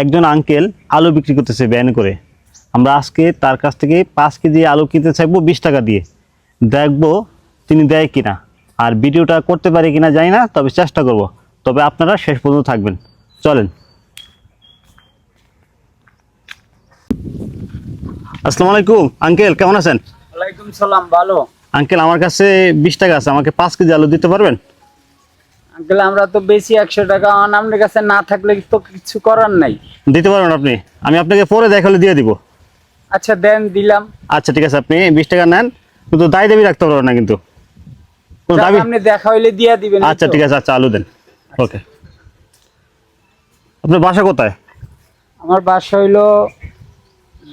একজন আঙ্কেল আলু বিক্রি করতেছে ব্যান করে। আমরা আজকে তার কাছ থেকে পাঁচ কেজি আলু কিনতে চাইব বিশ টাকা দিয়ে। দেখব তিনি দেয় কিনা। আর ভিডিওটা করতে পারে কিনা জানি না তবে চেষ্টা করব। তবে আপনারা শেষ পর্যন্ত থাকবেন। চলেন। আসসালামু আলাইকুম আঙ্কেল কেমন আছেন? ওয়ালাইকুম সালাম ভালো। আঙ্কেল আমার কাছে বিশ টাকা আছে আমাকে পাঁচ কেজি আলু দিতে পারবেন? আঙ্কেল আমরা তো বেশি একশো টাকা আন আপনার কাছে না থাকলে তো কিছু করার নাই। দিতে পারবেন আপনি? আমি আপনাকে পরে দেখালে দিয়ে দিব। আচ্ছা দেন দিলাম। আচ্ছা ঠিক আছে আপনি বিশ টাকা নেন। কিন্তু দায় দাবি রাখতে পারবেন না কিন্তু। কোনো দাবি আপনি দেখা হইলে দিয়ে দিবেন আচ্ছা ঠিক আছে আচ্ছা আলু দেন। ওকে। আপনার বাসা কোথায়? আমার বাসা হইল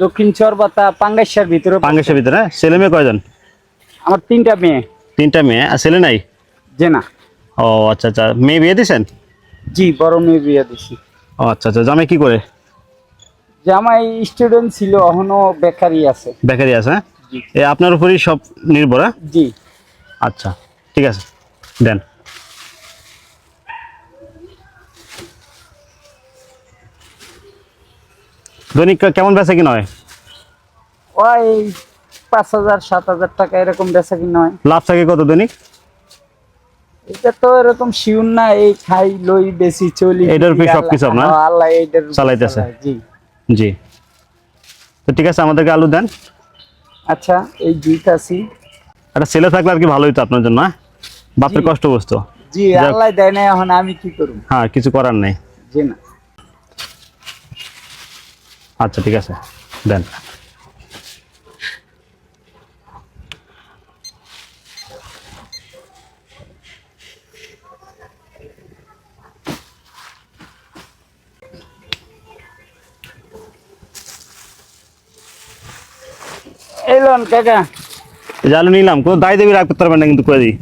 দক্ষিণ চরবাতা পাঙ্গাইশার ভিতরে। পাঙ্গেশের ভিতরে হ্যাঁ? ছেলে মেয়ে কয়জন? আমার তিনটা মেয়ে। তিনটা মেয়ে আর ছেলে নাই? যে না। ও আচ্ছা আচ্ছা। মেয়ে বিয়ে দিয়েছেন? জি বড় মেয়ে বিয়ে দিছি ও আচ্ছা আচ্ছা। জামাই কি করে? জামাই স্টুডেন্ট ছিল এখনও বেকারি আছে। বেকারি আছে হ্যাঁ? এ আপনার উপরই সব নির্ভর হ্যাঁ? জি। আচ্ছা ঠিক আছে। দেন। দৈনিক কেমন বেচা কিনা হয়? ওই পাঁচ হাজার সাত হাজার টাকা এরকম বেচা কিনা হয়। লাভ থাকে কত দৈনিক এটা তো এরকম শিউন না এই খাই লই বেশি চলি এটার উপরে সবকিছু আপনার? আল্লাহ চালাইতেছে। জি জি তো ঠিক আছে আমাদেরকে আলু দেন আচ্ছা এই একটা ছেলে থাকলে আর কি ভালোই তো আপনার জন্য? বাপের। কষ্ট বুঝতো জি। আল্লাহ দেয় না এখন আমি কি করব হ্যাঁ কিছু করার নেই জি না আচ্ছা ঠিক আছে দেন এলন কাকা। আলু নিলাম কোনো দায় দেবী রাখতে পারবেন না কিন্তু করে দিই।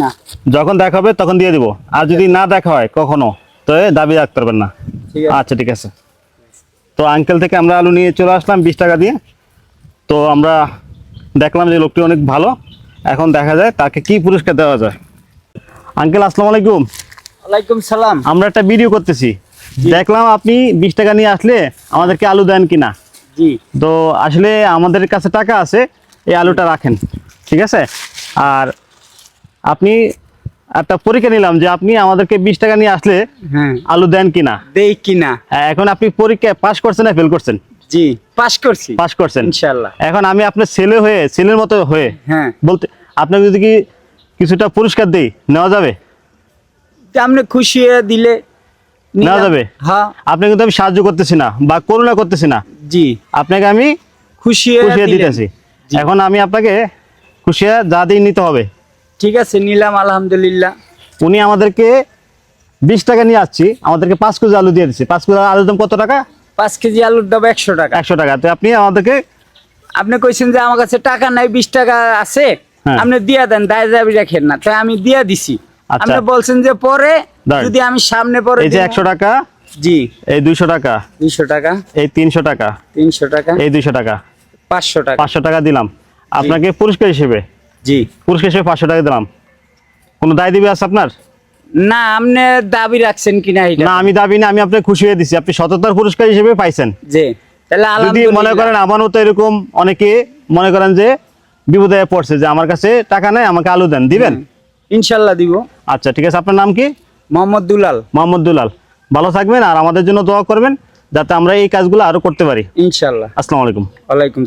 না। যখন দেখা হবে তখন দিয়ে দিব। আর যদি না দেখা হয় কখনো তো এ দাবি রাখতে পারবেন না। আচ্ছা ঠিক আছে। তো আঙ্কেল থেকে আমরা আলু নিয়ে চলে আসলাম বিশ টাকা দিয়ে। তো আমরা দেখলাম যে লোকটি অনেক ভালো। এখন দেখা যায় তাকে কি পুরস্কার দেওয়া যায়। আঙ্কেল আসসালামু আলাইকুম। ওয়ালাইকুম সালাম। আমরা একটা ভিডিও করতেছি। দেখলাম আপনি বিশ টাকা নিয়ে আসলে আমাদেরকে আলু দেন কিনা। তো আসলে আমাদের কাছে টাকা আছে এই আলুটা রাখেন ঠিক আছে? আর আপনি একটা পরীক্ষা নিলাম যে আপনি আমাদেরকে বিশ টাকা নিয়ে আসলে হ্যাঁ। আলু দেন কিনা? দেই কিনা? হ্যাঁ, এখন আপনি পরীক্ষা পাস করছেন না ফেল করছেন? জি পাস করছি। পাস করছেন। ইনশাআল্লাহ। এখন আমি আপনার ছেলে হয়ে ছেলের মতো হয়ে হ্যাঁ। বলতে আপনাকে যদি কি কিছুটা পুরস্কার দেই নেওয়া যাবে? আপনি খুশি হয়ে দিলে নেওয়া যাবে? হ্যাঁ। আপনাকে কিন্তু আমি সাহায্য করতেছি না বা করুণা করতেছি না। জি। আপনাকে আমি খুশি হয়ে খুশিয়ে দিতেছি। এখন আমি আপনাকে খুশিয়ে যা দিয়ে নিতে হবে। ঠিক আছে নিলাম আলহামদুলিল্লাহ। উনি আমাদেরকে বিশ টাকা নিয়ে আসছি। আমাদেরকে পাঁচ কেজি আলু দিয়ে দিচ্ছি পাঁচ কেজি আলুর দাম কত টাকা? পাঁচ কেজি আলুর দাম একশো টাকা। একশো টাকা। তো আপনি আমাদেরকে আপনি কইছেন যে আমার কাছে টাকা নাই বিশ টাকা আছে। হ্যাঁ। আপনি দিয়া দেন দায় দাবি রাখেন না। তাই আমি দিয়া দিছি। আচ্ছা। আপনি বলছেন যে পরে যদি আমি সামনে পরে এই যে একশো টাকা জি। এই দুইশো টাকা। দুইশো টাকা। এই তিনশো টাকা। তিনশো টাকা। এই দুইশো টাকা। পাঁচশো টাকা। পাঁচশো টাকা দিলাম। আপনাকে পুরস্কার হিসেবে। জি। পুরস্কার হিসেবে পাঁচশো টাকা দিলাম। কোনো দায় দিবি আছে আপনার? না আপনি দাবি রাখছেন কিনা না আমি দাবি না আমি আপনাকে খুশি হয়ে দিছি। আপনি সততার পুরস্কার হিসেবে পাইছেন। যে তাহলে যদি মনে করেন আমারও তো এরকম অনেকে মনে করেন যে বিপদে পড়ছে যে আমার কাছে টাকা নাই আমাকে আলু দেন। দিবেন? ইনশাল্লাহ দিব। আচ্ছা ঠিক আছে। আপনার নাম কি? মোহাম্মদ দুলাল। মোহাম্মদ দুলাল। ভালো থাকবেন আর আমাদের জন্য দোয়া করবেন যাতে আমরা এই কাজগুলো আরও করতে পারি। ইনশাল্লাহ আসসালামু আলাইকুম। ওয়ালাইকুম